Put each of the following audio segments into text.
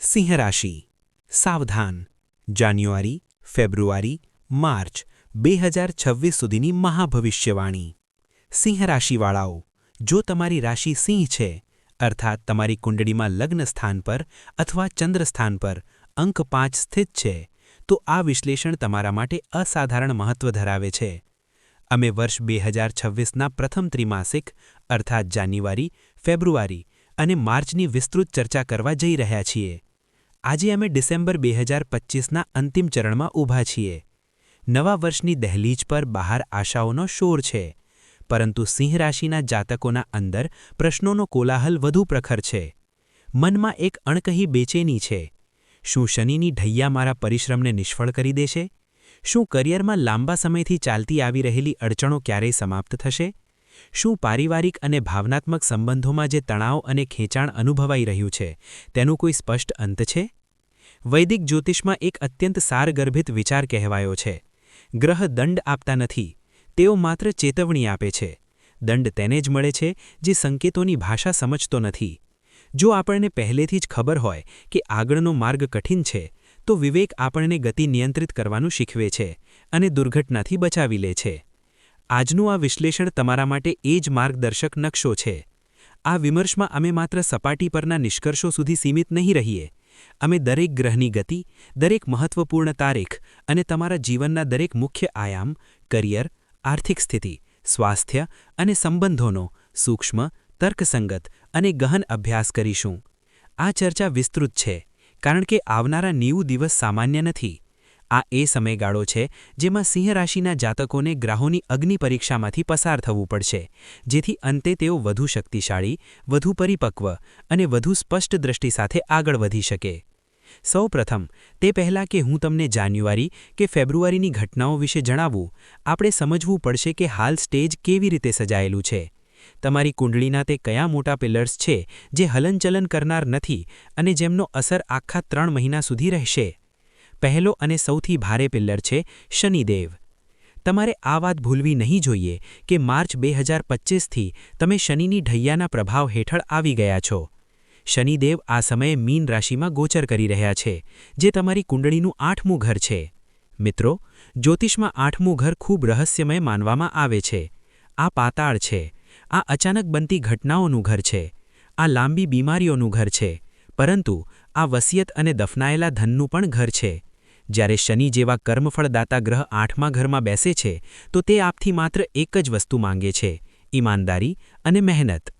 સિંહ રાશિ. સાવધાન. જાન્યુઆરી, ફેબ્રુઆરી, માર્ચ બે હજાર છવ્વીસ સુધીની મહાભવિષ્યવાણી. સિંહ રાશિવાળાઓ, જો તમારી રાશિ સિંહ છે, અર્થાત તમારી કુંડળીમાં લગ્ન સ્થાન પર અથવા ચંદ્ર સ્થાન પર અંક પાંચ સ્થિત છે, તો આ વિશ્લેષણ તમારા માટે અસાધારણ મહત્વ ધરાવે છે. અમે વર્ષ બે હજાર છવ્વીસના પ્રથમ ત્રિમાસિક, અર્થાત જાન્યુઆરી, ફેબ્રુઆરી અને માર્ચની વિસ્તૃત ચર્ચા કરવા જઈ રહ્યા છીએ. આજે અમે ડિસેમ્બર બે હજાર પચીસના અંતિમ ચરણમાં ઊભા છીએ. નવા વર્ષની દહેલીજ પર બહાર આશાઓનો શોર છે, પરંતુ સિંહ રાશિના જાતકોના અંદર પ્રશ્નોનો કોલાહલ વધુ પ્રખર છે. મનમાં એક અણકહી બેચેની છે. શું શનિની ઢૈયા મારા પરિશ્રમને નિષ્ફળ કરી દેશે? શું કરિયરમાં લાંબા સમયથી ચાલતી આવી રહેલી અડચણો ક્યારેય સમાપ્ત થશે? શું પારિવારિક અને ભાવનાત્મક સંબંધોમાં જે તણાવ અને ખેંચાણ અનુભવાઈ રહ્યું છે, તેનું કોઈ સ્પષ્ટ અંત છે? વૈદિક જ્યોતિષમાં એક અત્યંત સારગર્ભિત વિચાર કહેવાયો છે. ગ્રહ દંડ આપતા નથી, તેઓ માત્ર ચેતવણી આપે છે. દંડ તેને જ મળે છે જે સંકેતોની ભાષા સમજતો નથી. જો આપણને પહેલેથી જ ખબર હોય કે આગળનો માર્ગ કઠિન છે, તો વિવેક આપણને ગતિ નિયંત્રિત કરવાનું શીખવે છે અને દુર્ઘટનાથી બચાવી લે છે. આજનું આ વિશ્લેષણ તમારા માટે એ જ માર્ગદર્શક નકશો છે. આ વિમર્શમાં અમે માત્ર સપાટી પરના નિષ્કર્ષો સુધી સીમિત નહીં રહીએ અમે દરેક ગ્રહની ગતિ, દરેક મહત્વપૂર્ણ તારીખ અને તમારા જીવનના દરેક મુખ્ય આયામ, કરિયર, આર્થિક સ્થિતિ, સ્વાસ્થ્ય અને સંબંધોનો સૂક્ષ્મ, તર્કસંગત અને ગહન અભ્યાસ કરીશું. આ ચર્ચા વિસ્તૃત છે, કારણ કે આવનારા નેવું દિવસ સામાન્ય નથી. આ એ સમયગાળો છે જેમાં સિંહ રાશિના જાતકોને ગ્રાહોની અગ્નિ પરીક્ષામાંથી પસાર થવું પડશે, જેથી અંતે તેઓ વધુ શક્તિશાળી, વધુ પરિપક્વ અને વધુ સ્પષ્ટ દ્રષ્ટિ સાથે આગળ વધી શકે. સૌપ્રથમ, તે પહેલાં કે હું તમને જાન્યુઆરી કે ફેબ્રુઆરીની ઘટનાઓ વિશે જણાવું, આપણે સમજવું પડશે કે હાલ સ્ટેજ કેવી રીતે સજાયેલું છે. તમારી કુંડળીના તે કયા મોટા પિલર્સ છે જે હલનચલન કરનાર નથી અને જેમનો અસર આખા ત્રણ મહિના સુધી રહેશે? પહેલો અને સૌથી ભારે પિલ્લર છે શનિદેવ. તમારે આ વાત ભૂલવી નહીં જોઈએ કે માર્ચ બે હજાર પચીસથી તમે શનિની ઢૈયાના પ્રભાવ હેઠળ આવી ગયા છો. શનિદેવ આ સમયે મીન રાશિમાં ગોચર કરી રહ્યા છે, જે તમારી કુંડળીનું આઠમું ઘર છે. મિત્રો, જ્યોતિષમાં આઠમું ઘર ખૂબ રહસ્યમય માનવામાં આવે છે. આ પાતાળ છે, આ અચાનક બનતી ઘટનાઓનું ઘર છે, આ લાંબી બીમારીઓનું ઘર છે, પરંતુ આ વસિયત અને દફનાયેલા ધનનું પણ ઘર છે. જ્યારે શનિ જેવા કર્મફળદાતા ગ્રહ આઠમા ઘરમાં બેસે છે, તો તે આપથી માત્ર એક જ વસ્તુ માંગે છે, ઈમાનદારી અને મહેનત.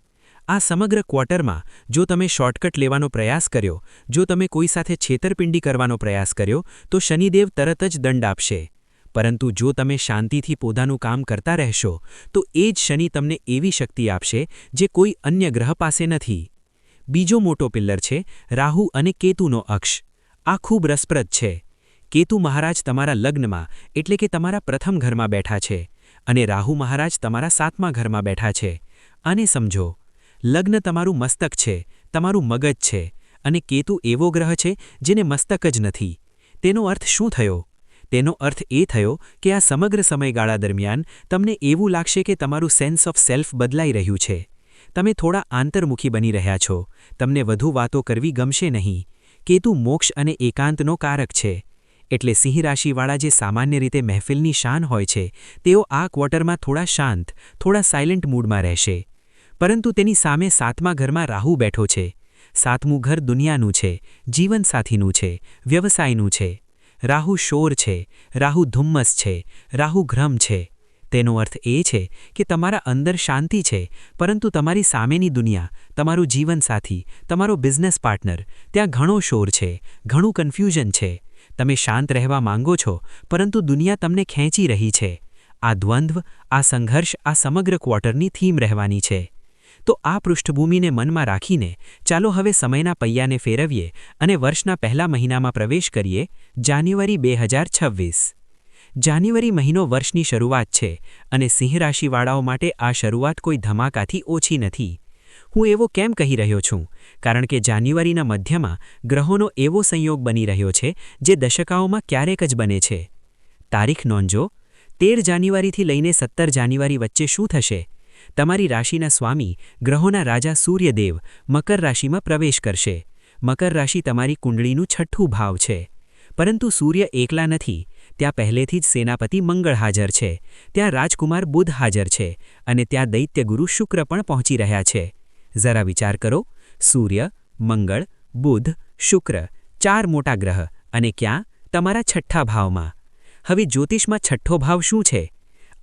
આ સમગ્ર ક્વાર્ટરમાં જો તમે શોર્ટકટ લેવાનો પ્રયાસ કર્યો, જો તમે કોઈ સાથે છેતરપિંડી કરવાનો પ્રયાસ કર્યો, તો શનિદેવ તરત જ દંડ આપશે. પરંતુ જો તમે શાંતિથી પોતાનું કામ કરતા રહેશો, તો એ જ શનિ તમને એવી શક્તિ આપશે, જે કોઈ અન્ય ગ્રહ પાસે નથી. બીજો મોટો પિલ્લર છે, રાહુ અને કેતુનો અક્ષ. આ ખૂબ રસપ્રદ છે. કેતુ મહારાજ તમારા લગ્નમાં એટલે કે તમારા પ્રથમ ઘરમાં બેઠા છે અને રાહુ મહારાજ તમારા સાતમા ઘરમાં બેઠા છે. આને સમજો, લગ્ન તમારું મસ્તક છે, તમારું મગજ છે અને કેતુ એવો ગ્રહ છે જેને મસ્તક જ નથી. તેનો અર્થ શું થયો? તેનો અર્થ એ થયો કે આ સમગ્ર સમયગાળા દરમિયાન તમને એવું લાગશે કે તમારું સેન્સ ઓફ સેલ્ફ બદલાઈ રહ્યું છે. તમે થોડા આંતરમુખી બની રહ્યા છો, તમને વધુ વાતો કરવી ગમશે નહીં. કેતુ મોક્ષ અને એકાંતનો કારક છે. એટલે સિંહ રાશિવાળા જે સામાન્ય રીતે મહેફિલની શાન હોય છે, તેઓ આ ક્વાર્ટરમાં થોડા શાંત, થોડા સાયલન્ટ મૂડમાં રહેશે. પરંતુ તેની સામે સાતમા ઘરમાં રાહુ બેઠો છે. સાતમું ઘર દુનિયાનું છે, જીવનસાથીનું છે, વ્યવસાયનું છે. રાહુ શોર છે, રાહુ ધુમ્મસ છે, રાહુ ઘ્રમ છે. તેનો અર્થ એ છે કે તમારા અંદર શાંતિ છે, પરંતુ તમારી સામેની દુનિયા, તમારું જીવનસાથી, તમારો બિઝનેસ પાર્ટનર, ત્યાં ઘણો શોર છે, ઘણું કન્ફ્યુઝન છે. તમે શાંત રહેવા માંગો છો, પરંતુ દુનિયા તમને ખેંચી રહી છે. આ દ્વંદ્વ, આ સંઘર્ષ, આ સમગ્ર ક્વાર્ટરની થીમ રહેવાની છે. તો આ પૃષ્ઠભૂમિને મનમાં રાખીને, ચાલો હવે સમયના પૈયાને ફેરવીએ અને વર્ષના પહેલા મહિનામાં પ્રવેશ કરીએ, જાન્યુઆરી બે હજાર છવ્વીસ. જાન્યુઆરી મહિનો વર્ષની શરૂઆત છે અને સિંહ રાશિવાળાઓ માટે આ શરૂઆત કોઈ ધમાકાથી ઓછી નથી. હું એવો કેમ કહી રહ્યો છું? કારણ કે જાન્યુઆરીના મધ્યમાં ગ્રહોનો એવો સંયોગ બની રહ્યો છે, જે દશકાઓમાં ક્યારેક જ બને છે. તારીખ નોંધો તેર જાન્યુઆરીથી લઈને સત્તર જાન્યુઆરી વચ્ચે શું થશે? તમારી રાશિના સ્વામી ગ્રહોના રાજા સૂર્યદેવ મકર રાશિમાં પ્રવેશ કરશે. મકર રાશિ તમારી કુંડળીનું છઠ્ઠું ભાવ છે. પરંતુ સૂર્ય એકલા નથી. ત્યાં પહેલેથી જ સેનાપતિ મંગળ હાજર છે. ત્યાં રાજકુમાર બુધ હાજર છે અને ત્યાં દૈત્યગુરુ શુક્ર પણ પહોંચી રહ્યા છે. જરા વિચાર કરો. સૂર્ય, મંગળ, બુધ, શુક્ર ચાર મોટા ગ્રહ અને ક્યાં? તમારા છઠ્ઠા ભાવમાં. હવે જ્યોતિષમાં છઠ્ઠો ભાવ શું છે?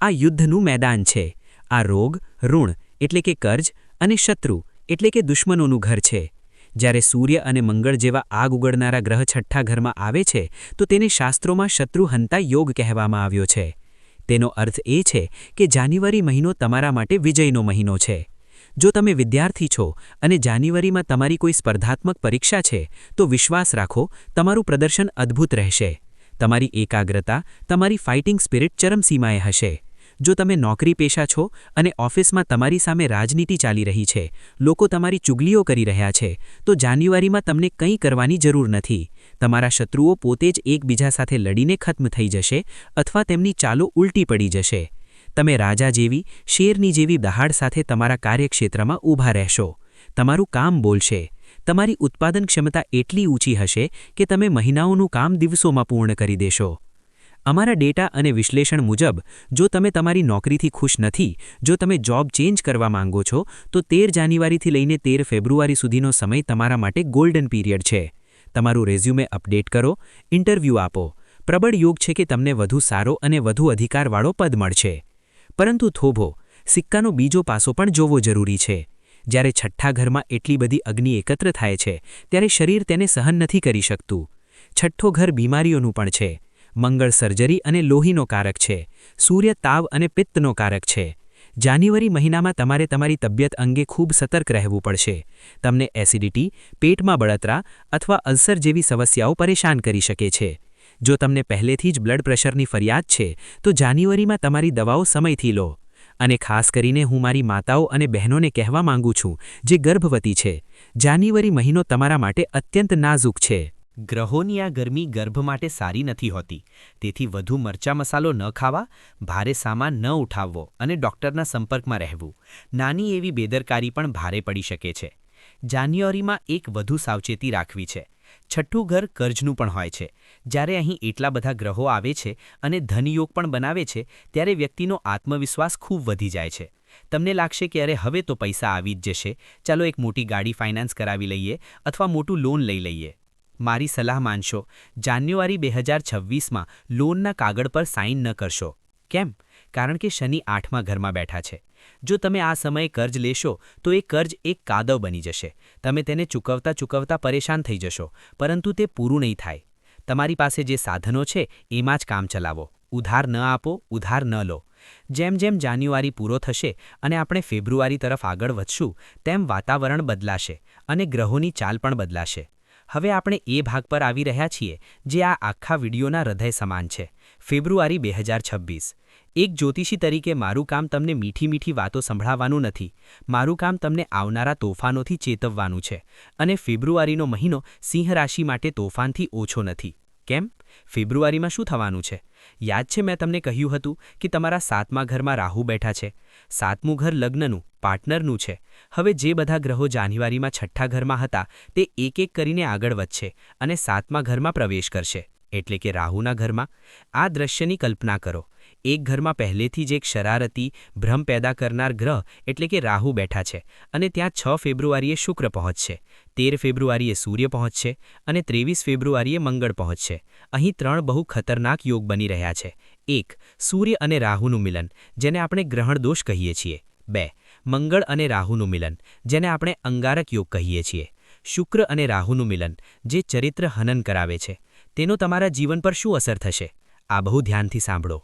આ યુદ્ધનું મેદાન છે. આ રોગ, ઋણ એટલે કે કર્જ અને શત્રુ એટલે કે દુશ્મનોનું ઘર છે. જ્યારે સૂર્ય અને મંગળ જેવા આગ ઉગડનારા ગ્રહ છઠ્ઠા ઘરમાં આવે છે, તો તેને શાસ્ત્રોમાં શત્રુહંતા યોગ કહેવામાં આવ્યો છે. તેનો અર્થ એ છે કે જાન્યુઆરી મહિનો તમારા માટે વિજયનો મહિનો છે. જો તમે વિદ્યાર્થી છો અને જાન્યુઆરીમાં તમારી કોઈ સ્પર્ધાત્મક પરીક્ષા છે, તો વિશ્વાસ રાખો, તમારું પ્રદર્શન અદ્ભુત રહેશે. તમારી એકાગ્રતા, તમારી ફાઇટિંગ સ્પિરિટ ચરમસીમાએ હશે. જો તમે નોકરી પેશા છો અને ઓફિસમાં તમારી સામે રાજનીતિ ચાલી રહી છે, લોકો તમારી ચુગલીઓ કરી રહ્યા છે, તો જાન્યુઆરીમાં તમને કંઈ કરવાની જરૂર નથી. તમારા શત્રુઓ પોતે જ એકબીજા સાથે લડીને ખત્મ થઈ જશે અથવા તેમની ચાલો ઉલટી પડી જશે. તમે રાજા જેવી, શેરની જેવી દહાડ સાથે તમારા કાર્યક્ષેત્રમાં ઊભા રહેશો. તમારું કામ બોલશે. તમારી ઉત્પાદન ક્ષમતા એટલી ઊંચી હશે કે તમે મહિનાઓનું કામ દિવસોમાં પૂર્ણ કરી દેશો. અમારા ડેટા અને વિશ્લેષણ મુજબ, જો તમે તમારી નોકરીથી ખુશ નથી, જો તમે જોબ ચેન્જ કરવા માંગો છો, તો તેર જાન્યુઆરીથી લઈને તેર ફેબ્રુઆરી સુધીનો સમય તમારા માટે ગોલ્ડન પીરિયડ છે. તમારું રેઝ્યુમે અપડેટ કરો, ઇન્ટરવ્યૂ આપો. પ્રબળ યોગ છે કે તમને વધુ સારો અને વધુ અધિકારવાળો પદ મળશે. પરંતુ થોભો, સિક્કાનો બીજો પાસો પણ જોવો જરૂરી છે. જ્યારે છઠ્ઠા ઘરમાં એટલી બધી અગ્નિ એકત્ર થાય છે, ત્યારે શરીર તેને સહન નથી કરી શકતું. છઠ્ઠો ઘર બીમારીઓનું પણ છે. મંગળ સર્જરી અને લોહીનો કારક છે. સૂર્ય તાવ અને પિત્તનો કારક છે. જાન્યુઆરી મહિનામાં તમારે તમારી તબિયત અંગે ખૂબ સતર્ક રહેવું પડશે. તમને એસિડિટી, પેટમાં બળતરા અથવા અલ્સર જેવી સમસ્યાઓ પરેશાન કરી શકે છે. જો તમને પહેલેથી જ બ્લડ પ્રેશરની ફરિયાદ છે, તો જાન્યુઆરીમાં તમારી દવાઓ સમયથી લો. અને ખાસ કરીને હું મારી માતાઓ અને બહેનોને કહેવા માંગુ છું, જે ગર્ભવતી છે. જાન્યુઆરી મહિનો તમારા માટે અત્યંત નાજુક છે. ગ્રહોની આ ગરમી ગર્ભ માટે સારી નથી હોતી. તેથી વધુ મરચા મસાલો ન ખાવા, ભારે સામાન ન ઉઠાવવો અને ડૉક્ટરના સંપર્કમાં રહેવું. નાની એવી બેદરકારી પણ ભારે પડી શકે છે. જાન્યુઆરીમાં એક વધુ સાવચેતી રાખવી છે. છઠ્ઠું ઘર કર્જનું પણ હોય છે. જ્યારે અહીં એટલા બધા ગ્રહો આવે છે અને ધનયોગ પણ બનાવે છે, ત્યારે વ્યક્તિનો આત્મવિશ્વાસ ખૂબ વધી જાય છે. તમને લાગશે કે અરે, હવે તો પૈસા આવી જ જશે. ચાલો એક મોટી ગાડી ફાઇનાન્સ કરાવી લઈએ અથવા મોટું લોન લઈ લઈએ. મારી સલાહ માનશો, જાન્યુઆરી બે હજાર છવ્વીસમાં લોનના કાગળ પર સાઇન ન કરશો. કેમ? કારણ કે શનિ આઠમા ઘરમાં બેઠા છે. જો તમે આ સમયે કર્જ લેશો, તો એ કર્જ એક કાદવ બની જશે. તમે તેને ચૂકવતા ચૂકવતા પરેશાન થઈ જશો, પરંતુ તે પૂરું નહીં થાય. તમારી પાસે જે સાધનો છે, એમાં જ કામ ચલાવો. ઉધાર ન આપો, ઉધાર ન લો. જેમ જેમ જાન્યુઆરી પૂરો થશે અને આપણે ફેબ્રુઆરી તરફ આગળ વધશું, તેમ વાતાવરણ બદલાશે અને ગ્રહોની ચાલ પણ બદલાશે. હવે આપણે એ ભાગ પર આવી રહ્યા છીએ, જે આ આખા વિડીયોના હૃદય સમાન છે. ફેબ્રુઆરી બે એક જ્યોતિષી તરીકે મારું કામ તમને મીઠી મીઠી વાતો સંભળાવવાનું નથી. મારું કામ તમને આવનારા તોફાનોથી ચેતવવાનું છે અને ફેબ્રુઆરીનો મહિનો સિંહ રાશિ માટે તોફાનથી ઓછો નથી. કેમ? ફેબ્રુઆરીમાં શું થવાનું છે? યાદ છે મેં તમને કહ્યું હતું કે તમારા સાતમા ઘરમાં રાહુ બેઠા છે. સાતમું ઘર લગ્નનું, પાર્ટનરનું છે. હવે જે બધા ગ્રહો જાન્યુઆરીમાં છઠ્ઠા ઘરમાં હતા તે એક એક કરીને આગળ વધશે અને સાતમા ઘરમાં પ્રવેશ કરશે. એટલે કે રાહુના ઘરમાં. આ દ્રશ્યની કલ્પના કરો. એક ઘરમાં પહેલેથી જ એક શરારતી ભ્રમ પેદા કરનાર ગ્રહ એટલે કે રાહુ બેઠા છે અને ત્યાં છ ફેબ્રુઆરીએ શુક્ર પહોંચશે, તેર ફેબ્રુઆરીએ સૂર્ય પહોંચશે અને ત્રેવીસ ફેબ્રુઆરીએ મંગળ પહોંચશે. અહીં ત્રણ બહુ ખતરનાક યોગ બની રહ્યા છે. એક, સૂર્ય અને રાહુનું મિલન, જેને આપણે ગ્રહણ દોષ કહીએ છીએ. બે, મંગળ અને રાહુનું મિલન, જેને આપણે અંગારક યોગ કહીએ છીએ. શુક્ર અને રાહુનું મિલન, જે ચરિત્ર હનન કરાવે છે. તેનો તમારા જીવન પર શું અસર થશે? આ બહુ ધ્યાનથી સાંભળો.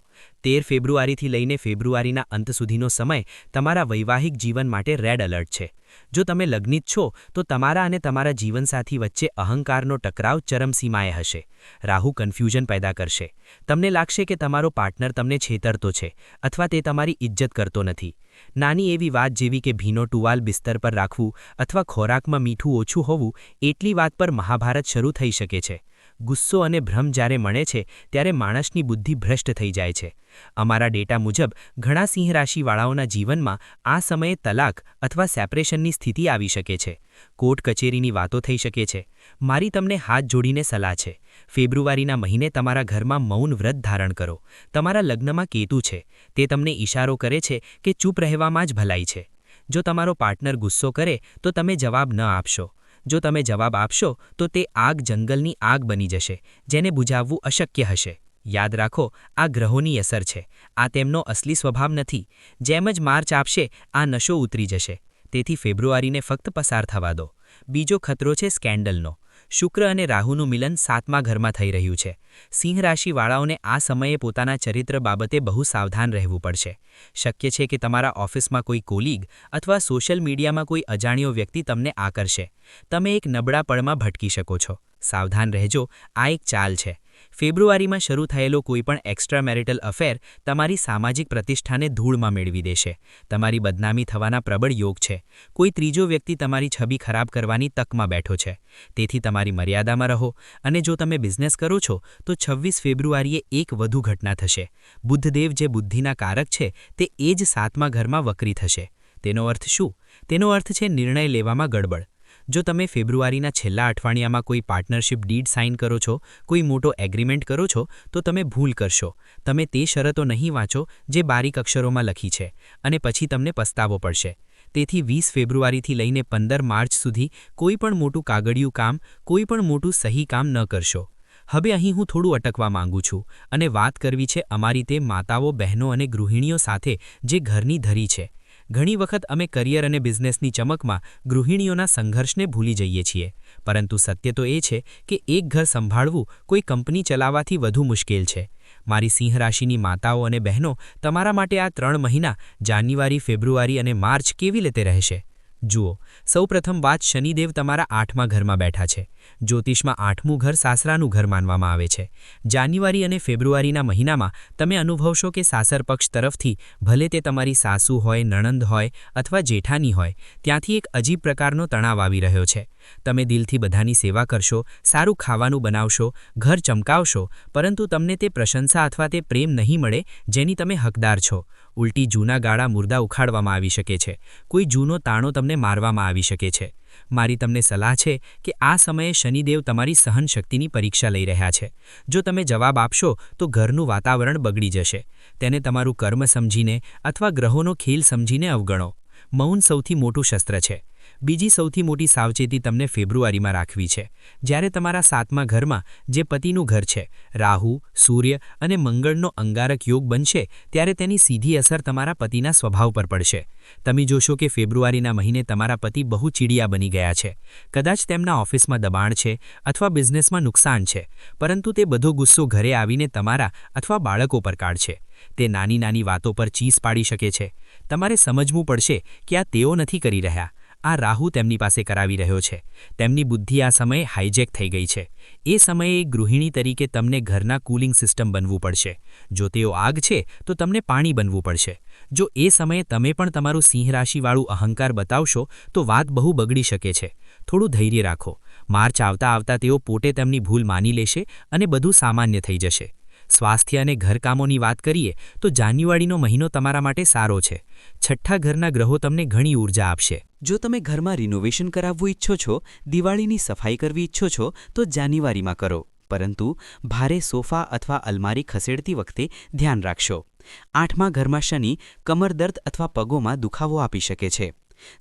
તેર ફેબ્રુઆરીથી લઈને ફેબ્રુઆરીના અંત સુધીનો સમય તમારા વૈવાહિક જીવન માટે રેડ એલર્ટ છે. જો તમે લગ્નિત છો, તો તમારા અને તમારા જીવનસાથી વચ્ચે અહંકારનો ટકરાવ ચરમસીમાએ હશે. રાહુ કન્ફ્યુઝન પેદા કરશે. તમને લાગશે કે તમારો પાર્ટનર તમને છેતરતો છે, અથવા તે તમારી ઇજ્જત કરતો નથી. નાની એવી વાત જેવી કે ભીનો ટુવાલ બિસ્તર પર રાખવું અથવા ખોરાકમાં મીઠું ઓછું હોવું, એટલી વાત પર મહાભારત શરૂ થઈ શકે છે. ગુસ્સો અને ભ્રમ જ્યારે મળે છે, ત્યારે માણસની બુદ્ધિ ભ્રષ્ટ થઈ જાય છે. અમારા ડેટા મુજબ, ઘણા સિંહ રાશિવાળાઓના જીવનમાં આ સમયે તલાક અથવા સેપરેશનની સ્થિતિ આવી શકે છે. કોર્ટ કચેરીની વાતો થઈ શકે છે. મારી તમને હાથ જોડીને સલાહ છે. ફેબ્રુઆરીના મહિને તમારા ઘરમાં મૌન વ્રત ધારણ કરો. તમારા લગ્નમાં કેતુ છે. તે તમને ઇશારો કરે છે કે ચૂપ રહેવામાં જ ભલાઈ છે. જો તમારો પાર્ટનર ગુસ્સો કરે, તો તમે જવાબ ન આપશો. જો તમે જવાબ આપશો, તો તે આગ જંગલની આગ બની જશે, જેને બુઝાવવું અશક્ય હશે. યાદ રાખો, આ ગ્રહોની અસર છે. આ તેમનો અસલી સ્વભાવ નથી. જેમ જ માર્ચ આપશે, આ નશો ઉતરી જશે. તેથી ફેબ્રુઆરીને ફક્ત પસાર થવા દો. બીજો ખતરો છે સ્કેન્ડલનો. શુક્ર અને રાહુનું મિલન સાતમા ઘરમાં થઈ રહ્યું છે. સિંહ રાશિવાળાઓને આ સમયે પોતાના ચરિત્ર બાબતે બહુ સાવધાન રહેવું પડશે. શક્ય છે કે તમારા ઓફિસમાં કોઈ કોલીગ અથવા સોશિયલ મીડિયામાં કોઈ અજાણ્યો વ્યક્તિ તમને આકર્ષે. તમે એક નબળા પળમાં ભટકી શકો છો. સાવધાન રહેજો. આ એક ચાલ છે. ફેબ્રુઆરીમાં શરૂ થયેલો કોઈપણ એક્સ્ટ્રા મેરિટલ અફેર તમારી સામાજિક પ્રતિષ્ઠાને ધૂળમાં મેળવી દેશે. તમારી બદનામી થવાના પ્રબળ યોગ છે. કોઈ ત્રીજો વ્યક્તિ તમારી છબી ખરાબ કરવાની તકમાં બેઠો છે. તેથી તમારી મર્યાદામાં રહો અને જો તમે બિઝનેસ કરો છો, તો છવ્વીસ ફેબ્રુઆરીએ એક વધુ ઘટના થશે. બુદ્ધદેવ જે બુદ્ધિના કારક છે, તે એ જ સાતમા ઘરમાં વક્રી થશે. તેનો અર્થ શું? તેનો અર્થ છે નિર્ણય લેવામાં ગડબડ. જો તમે ફેબ્રુઆરીના છેલ્લા અઠવાડિયામાં કોઈ પાર્ટનરશિપ ડીડ સાઇન કરો છો, કોઈ મોટો એગ્રીમેન્ટ કરો છો, તો તમે ભૂલ કરશો. તમે તે શરતો નહીં વાંચો જે બારીક અક્ષરોમાં લખી છે અને પછી તમને પસ્તાવો પડશે. તેથી વીસ ફેબ્રુઆરીથી લઈને પંદર માર્ચ સુધી કોઈ પણ મોટું કાગળિયું કામ, કોઈ પણ મોટું સહી કામ ન કરશો. હવે અહીં હું થોડું અટકવા માંગુ છું અને વાત કરવી છે અમારી તે માતાઓ, બહેનો અને ગૃહિણીઓ સાથે જે ઘરની ધરી છે. ઘણી વખત અમે કરિયર અને બિઝનેસની ચમકમાં ગૃહિણીઓના સંઘર્ષને ભૂલી જઈએ છીએ. પરંતુ સત્ય તો એ છે કે એક ઘર સંભાળવું કોઈ કંપની ચલાવવાથી વધુ મુશ્કેલ છે. મારી સિંહ રાશિની માતાઓ અને બહેનો તમારા માટે આ ત્રણ મહિના જાન્યુઆરી, ફેબ્રુઆરી અને માર્ચ કેવી રીતે રહેશે? જુઓ, સૌપ્રથમ વાત શનિદેવ તમારા આઠમા ઘરમાં બેઠા છે. જ્યોતિષમાં આઠમું ઘર સાસરાનું ઘર માનવામાં આવે છે. જાન્યુઆરી અને ફેબ્રુઆરીના મહિનામાં તમે અનુભવશો કે સાસર પક્ષ તરફથી ભલે તે તમારી સાસુ હોય, નણંદ હોય અથવા જેઠાની હોય, ત્યાંથી એક અજીબ પ્રકારનો તણાવ આવી રહ્યો છે. તમે દિલથી બધાની સેવા કરશો, સારું ખાવાનું બનાવશો, ઘર ચમકાવશો, પરંતુ તમને તે પ્રશંસા અથવા તે પ્રેમ નહીં મળે, જેની તમે હકદાર છો. ઉલટી જૂના ગાળા મુર્દા ઉખાડવામાં આવી શકે છે. કોઈ જૂનો તાણો તમને મારવામાં આવી શકે છે. મારી તમને સલાહ છે કે આ સમયે શનિદેવ તમારી સહનશક્તિની પરીક્ષા લઈ રહ્યા છે. જો તમે જવાબ આપશો, તો ઘરનું વાતાવરણ બગડી જશે. તેને તમારું કર્મ સમજીને અથવા ગ્રહોનો ખેલ સમજીને અવગણો. મૌન સૌથી મોટું શસ્ત્ર છે. બીજી સૌથી મોટી સાવચેતી તમને ફેબ્રુઆરીમાં રાખવી છે. જ્યારે તમારા સાતમા ઘરમાં જે પતિનું ઘર છે, રાહુ, સૂર્ય અને મંગળનો અંગારક યોગ બનશે, ત્યારે તેની સીધી અસર તમારા પતિના સ્વભાવ પર પડશે. તમે જોશો કે ફેબ્રુઆરીના મહિને તમારા પતિ બહુ ચીડિયા બની ગયા છે. કદાચ તેમના ઓફિસમાં દબાણ છે અથવા બિઝનેસમાં નુકસાન છે, પરંતુ તે બધો ગુસ્સો ઘરે આવીને તમારા અથવા બાળકો પર કાઢશે. તે નાની નાની વાતો પર ચીસ પાડી શકે છે. તમારે સમજવું પડશે કે આ તેઓ નથી કરી રહ્યા. આ રાહુ તેમની પાસે કરાવી રહ્યો છે. તેમની બુદ્ધિ આ સમયે હાઇજેક થઈ ગઈ છે. એ સમયે ગૃહિણી તરીકે તમને ઘરના કુલિંગ સિસ્ટમ બનવું પડશે. જો તેઓ આગ છે, તો તમને પાણી બનવું પડશે. જો એ સમયે તમે પણ તમારું સિંહ રાશિવાળું અહંકાર બતાવશો, તો વાત બહુ બગડી શકે છે. થોડું ધૈર્ય રાખો. માર્ચ આવતા આવતા તેઓ પોતે તેમની ભૂલ માની લેશે અને બધું સામાન્ય થઈ જશે. સ્વાસ્થ્ય અને ઘરકામોની વાત કરીએ, તો જાન્યુઆરીનો મહિનો તમારા માટે સારો છે. છઠ્ઠા ઘરના ગ્રહો તમને ઘણી ઊર્જા આપશે. જો તમે ઘરમાં રિનોવેશન કરાવવું ઈચ્છો છો, દિવાળીની સફાઈ કરવી ઈચ્છો છો, તો જાન્યુઆરીમાં કરો. પરંતુ ભારે સોફા અથવા અલમારી ખસેડતી વખતે ધ્યાન રાખશો. આઠમા ઘરમાં શનિ કમરદર્દ અથવા પગોમાં દુખાવો આપી શકે છે.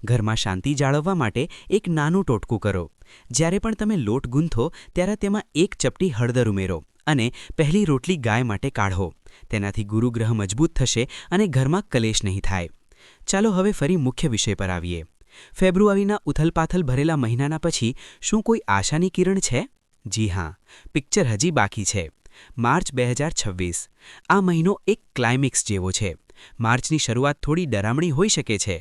ઘરમાં શાંતિ જાળવવા માટે એક નાનું ટોટકું કરો. જ્યારે પણ તમે લોટ ગૂંથો, ત્યારે તેમાં એક ચપટી હળદર ઉમેરો. અને પહેલી રોટલી ગાય માટે કાઢો. તેનાથી ગુરુગ્રહ મજબૂત થશે અને ઘરમાં કલેશ નહીં થાય. ચાલો હવે ફરી મુખ્ય વિષય પર આવીએ. ફેબ્રુઆરીના ઉથલપાથલ ભરેલા મહિનાના પછી શું કોઈ આશાની કિરણ છે? જી હા, પિક્ચર હજી બાકી છે. માર્ચ બે હજાર છવ્વીસ. આ મહિનો એક ક્લાઇમેક્સ જેવો છે. માર્ચની શરૂઆત થોડી ડરામણી હોઈ શકે છે.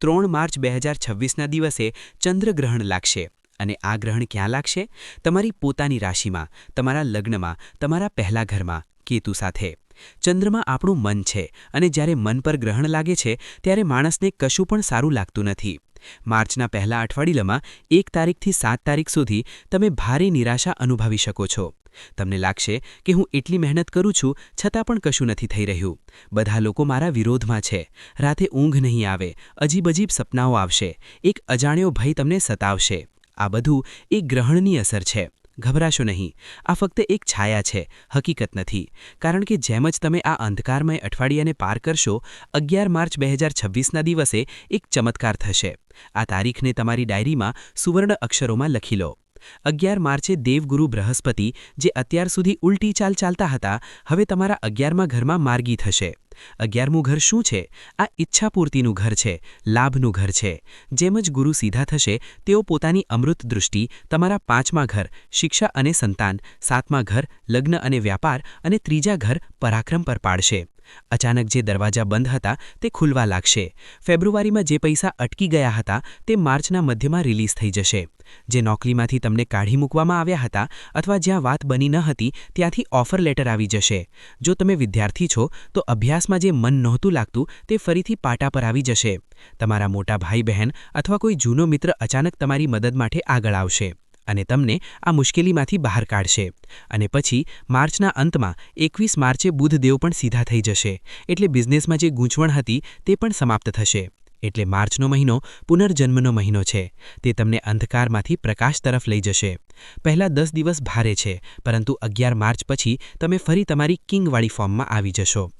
ત્રણ માર્ચ બે હજાર છવ્વીસના દિવસે ચંદ્રગ્રહણ લાગશે. અને આ ગ્રહણ ક્યાં લાગશે? તમારી પોતાની રાશિમાં, તમારા લગ્નમાં, તમારા પહેલા ઘરમાં, કેતુ સાથે. ચંદ્રમાં આપણું મન છે અને જ્યારે મન પર ગ્રહણ લાગે છે, ત્યારે માણસને કશું પણ સારું લાગતું નથી. માર્ચના પહેલા અઠવાડિયામાં, એક તારીખથી સાત તારીખ સુધી, તમે ભારે નિરાશા અનુભવી શકો છો. તમને લાગશે કે હું એટલી મહેનત કરું છું, છતાં પણ કશું નથી થઈ રહ્યું. બધા લોકો મારા વિરોધમાં છે. રાતે ઊંઘ નહીં આવે અજીબ અજીબ સપનાઓ આવશે. એક અજાણ્યો ભય તમને સતાવશે. આ બધું એક ગ્રહણની અસર છે. ગભરાશો નહીં. આ ફક્ત એક છાયા છે. હકીકત નથી. કારણ કે જેમ જ તમે આ અંધકારમય અઠવાડિયાને પાર કરશો, અગિયાર માર્ચ બે હજાર છવ્વીસના દિવસે એક ચમત્કાર થશે. આ તારીખને તમારી ડાયરીમાં સુવર્ણ અક્ષરોમાં લખી લો. અગિયાર માર્ચે દેવગુરુ બૃહસ્પતિ, જે અત્યાર સુધી ઉલટી ચાલ ચાલતા હતા, હવે તમારા અગિયારમા ઘરમાં માર્ગી થશે. અગિયારમું ઘર શું છે? આ ઈચ્છાપૂર્તિનું ઘર છે, લાભનું ઘર છે. જેમ જ ગુરુ સીધા થશે, તેઓ પોતાની અમૃત દૃષ્ટિ, તમારા પાંચમા ઘર, શિક્ષા અને સંતાન, સાતમા ઘર, લગ્ન અને વ્યાપાર અને ત્રીજા ઘર પરાક્રમ પર પાડશે. અચાનક જે દરવાજા બંધ હતા તે ખુલવા લાગશે. ફેબ્રુઆરીમાં જે પૈસા અટકી ગયા હતા તે માર્ચના મધ્યમાં રિલીઝ થઈ જશે. જે નોકરીમાંથી તમને કાઢી મૂકવામાં આવ્યા હતા અથવા જ્યાં વાત બની ન હતી ત્યાંથી ઓફર લેટર આવી જશે. જો તમે વિદ્યાર્થી છો, તો અભ્યાસમાં જે મન નહોતું લાગતું તે ફરીથી પાટા પર આવી જશે. તમારા મોટા ભાઈ બહેન અથવા કોઈ જૂનો મિત્ર અચાનક તમારી મદદ માટે આગળ આવશે. અને તમને આ મુશ્કેલીમાંથી બહાર કાઢશે. અને પછી માર્ચના અંતમાં એકવીસ માર્ચે બુધદેવ પણ સીધા થઈ જશે. એટલે બિઝનેસમાં જે ગૂંચવણ હતી તે પણ સમાપ્ત થશે. એટલે માર્ચનો મહિનો પુનર્જન્મનો મહિનો છે. તે તમને અંધકારમાંથી પ્રકાશ તરફ લઈ જશે. પહેલા દસ દિવસ ભારે છે, પરંતુ અગિયાર માર્ચ પછી તમે ફરી તમારી કિંગવાળી ફોર્મમાં આવી જશો.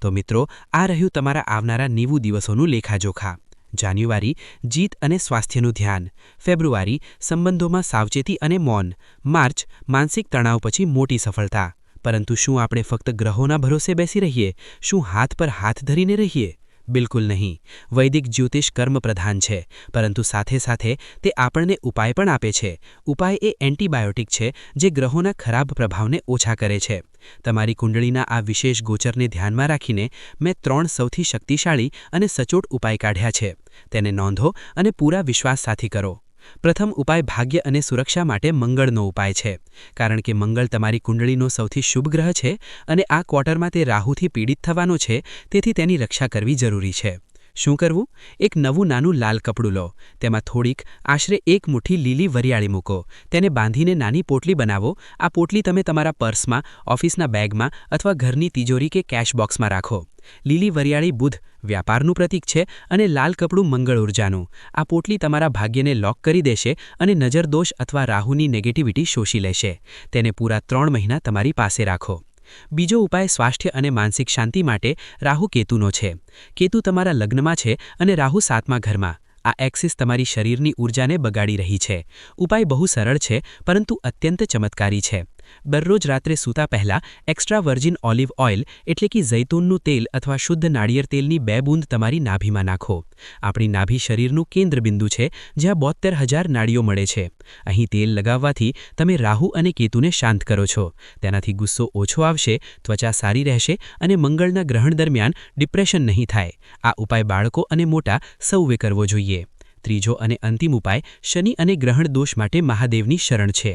તો મિત્રો, આ રહ્યું તમારા આવનારા નેવું દિવસોનું લેખાજોખા. જાન્યુઆરી, જીત અને સ્વાસ્થ્યનું ધ્યાન. ફેબ્રુઆરી, સંબંધોમાં સાવચેતી અને મૌન. માર્ચ, માનસિક તણાવ પછી મોટી સફળતા. પરંતુ શું આપણે ફક્ત ગ્રહોના ભરોસે બેસી રહીએ? શું હાથ પર હાથ ધરીને રહીએ? બિલકુલ નહીં. વૈદિક જ્યોતિષ કર્મ પ્રધાન છે, પરંતુ સાથે સાથે તે આપણને ઉપાય પણ આપે છે. ઉપાય એ એન્ટીબાયોટિક છે, જે ગ્રહોના ખરાબ પ્રભાવને ઓછા કરે છે. તમારી કુંડળીના આ વિશેષ ગોચરને ધ્યાનમાં રાખીને મેં ત્રણ સૌથી શક્તિશાળી અને સચોટ ઉપાય કાઢ્યા છે. તેને નોંધો અને પૂરા વિશ્વાસ સાથે કરો. પ્રથમ ઉપાય ભાગ્ય અને સુરક્ષા માટે મંગળનો ઉપાય છે. કારણ કે મંગળ તમારી કુંડળીનો સૌથી શુભ ગ્રહ છે અને આ ક્વાર્ટરમાં તે રાહુથી પીડિત થવાનો છે, તેથી તેની રક્ષા કરવી જરૂરી છે. શું કરવું? એક નવું નાનું લાલ કપડું લો. તેમાં થોડીક આશરે એક મુઠ્ઠી લીલી વરિયાળી મૂકો. તેને બાંધીને નાની પોટલી બનાવો. આ પોટલી તમે તમારા પર્સમાં, ઓફિસના બેગમાં અથવા ઘરની તિજોરી કે કેશ બોક્સમાં રાખો. લીલી વરિયાળી બુધ વ્યાપારનું પ્રતીક છે અને લાલ કપડું મંગળ ઉર્જાનું. આ પોટલી તમારા ભાગ્યને લોક કરી દેશે અને નજરદોષ અથવા રાહુની નેગેટિવિટી શોષી લેશે. તેને પૂરા ત્રણ મહિના તમારી પાસે રાખો. બીજો ઉપાય સ્વાસ્થ્ય અને માનસિક શાંતિ માટે રાહુ કેતુનો છે. કેતુ તમારા લગ્નમાં છે અને રાહુ સાતમા ઘરમાં. આ એક્સિસ તમારી શરીરની ઊર્જાને બગાડી રહી છે. ઉપાય બહુ સરળ છે, પરંતુ અત્યંત ચમત્કારી છે. દરરોજ રાત્રે સૂતા પહેલા એક્સ્ટ્રા વર્જિન ઓલિવ ઓઇલ એટલે કે જૈતૂનનું તેલ અથવા શુદ્ધ નાળિયેર તેલની બે બૂંદ તમારી નાભીમાં નાખો. આપણી નાભી શરીરનું કેન્દ્રબિંદુ છે, જ્યાં બોતેર હજાર નાળીઓ મળે છે. અહીં તેલ લગાવવાથી તમે રાહુ અને કેતુને શાંત કરો છો. તેનાથી ગુસ્સો ઓછો આવશે, ત્વચા સારી રહેશે અને મંગળના ગ્રહણ દરમિયાન ડિપ્રેશન નહીં થાય. આ ઉપાય બાળકો અને મોટા સૌએ કરવો જોઈએ. ત્રીજો અને અંતિમ ઉપાય શનિ અને ગ્રહણ દોષ માટે મહાદેવની શરણ છે.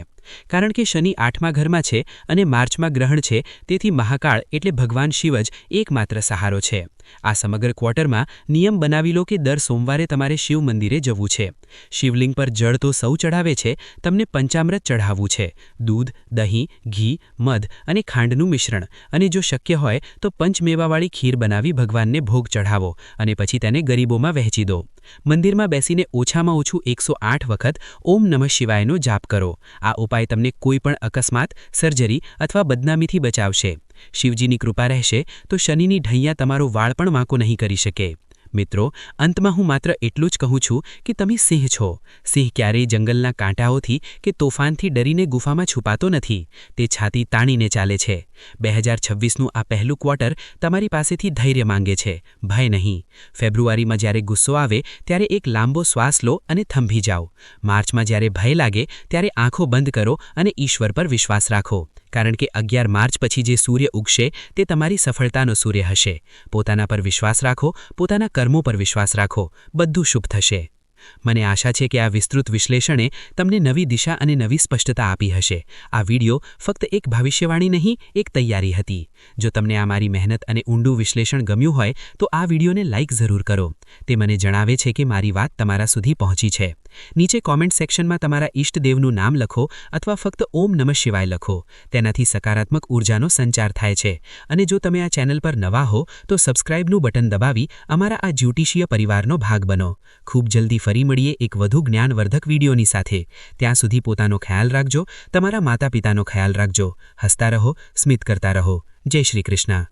કારણ કે શનિ આઠમા ઘરમાં છે અને માર્ચમાં ગ્રહણ છે, તેથી મહાકાળ એટલે ભગવાન શિવ જ એકમાત્ર સહારો છે. આ સમગ્ર ક્વાર્ટરમાં નિયમ બનાવી લો કે દર સોમવારે તમારે શિવ મંદિરે જવું છે. શિવલિંગ પર જળ તો સૌ ચઢાવે છે, તમને પંચામૃત ચઢાવવું છે. દૂધ, દહીં, ઘી, મધ અને ખાંડનું મિશ્રણ. અને જો શક્ય હોય તો પંચમેવાવાળી ખીર બનાવી ભગવાનને ભોગ ચઢાવો અને પછી તેને ગરીબોમાં વહેંચી દો. મંદિરમાં બેસીને ઓછામાં ઓછું એકસો વખત ઓમ નમઃ શિવાયનો જાપ કરો. આ ઉપાય તમને કોઈપણ અકસ્માત, સર્જરી અથવા બદનામીથી બચાવશે. શિવજીની કૃપા રહેશે તો શનિની ઢૈયા તમારો વાળ પણ વાંકો નહીં કરી શકે. મિત્રો, અંતમાં હું માત્ર એટલું જ કહું છું કે તમે સિંહ છો. સિંહ ક્યારેય જંગલના કાંટાઓથી કે તોફાનથી ડરીને ગુફામાં છુપાતો નથી. તે છાતી તાણીને ચાલે છે. બે હજાર છવ્વીસનું આ પહેલું ક્વાર્ટર તમારી પાસેથી ધૈર્ય માંગે છે. ભય નહીં. ફેબ્રુઆરીમાં જ્યારે ગુસ્સો આવે, ત્યારે એક લાંબો શ્વાસ લો અને થંભી જાઓ. માર્ચમાં જ્યારે ભય લાગે, ત્યારે આંખો બંધ કરો અને ઈશ્વર પર વિશ્વાસ રાખો. કારણ કે અગિયાર માર્ચ પછી જે સૂર્ય ઉગશે, તે તમારી સફળતાનો સૂર્ય હશે. પોતાના પર વિશ્વાસ રાખો, પોતાના કર્મો પર વિશ્વાસ રાખો. બધું શુભ થશે. મને આશા છે કે આ વિસ્તૃત વિશ્લેષણે તમને નવી દિશા અને નવી સ્પષ્ટતા આપી હશે. આ વિડિયો ફક્ત એક ભવિષ્યવાણી નહીં, એક તૈયારી હતી. જો તમને આ મારી મહેનત અને ઊંડું વિશ્લેષણ ગમ્યું હોય, તો આ વિડીયોને લાઇક જરૂર કરો. તે મને જણાવે છે કે મારી વાત તમારા સુધી પહોંચી છે. નીચે કોમેન્ટ સેક્શનમાં તમારા ઈષ્ટદેવનું નામ લખો અથવા ફક્ત ઓમ નમઃ શિવાય લખો. તેનાથી સકારાત્મક ઉર્જાનો સંચાર થાય છે. અને જો તમે આ ચેનલ પર નવા હો, તો સબસ્ક્રાઇબનું બટન દબાવી અમારા આ જ્યોતિષીય પરિવારનો ભાગ બનો. ખૂબ જલ્દી ફરી મળીએ એક વધુ જ્ઞાનવર્ધક વિડીયોની સાથે. ત્યાં સુધી પોતાનો ખ્યાલ રાખજો, તમારા માતા પિતાનો ખ્યાલ રાખજો. હસતા રહો, સ્મિત કરતા રહો. જય શ્રી કૃષ્ણ.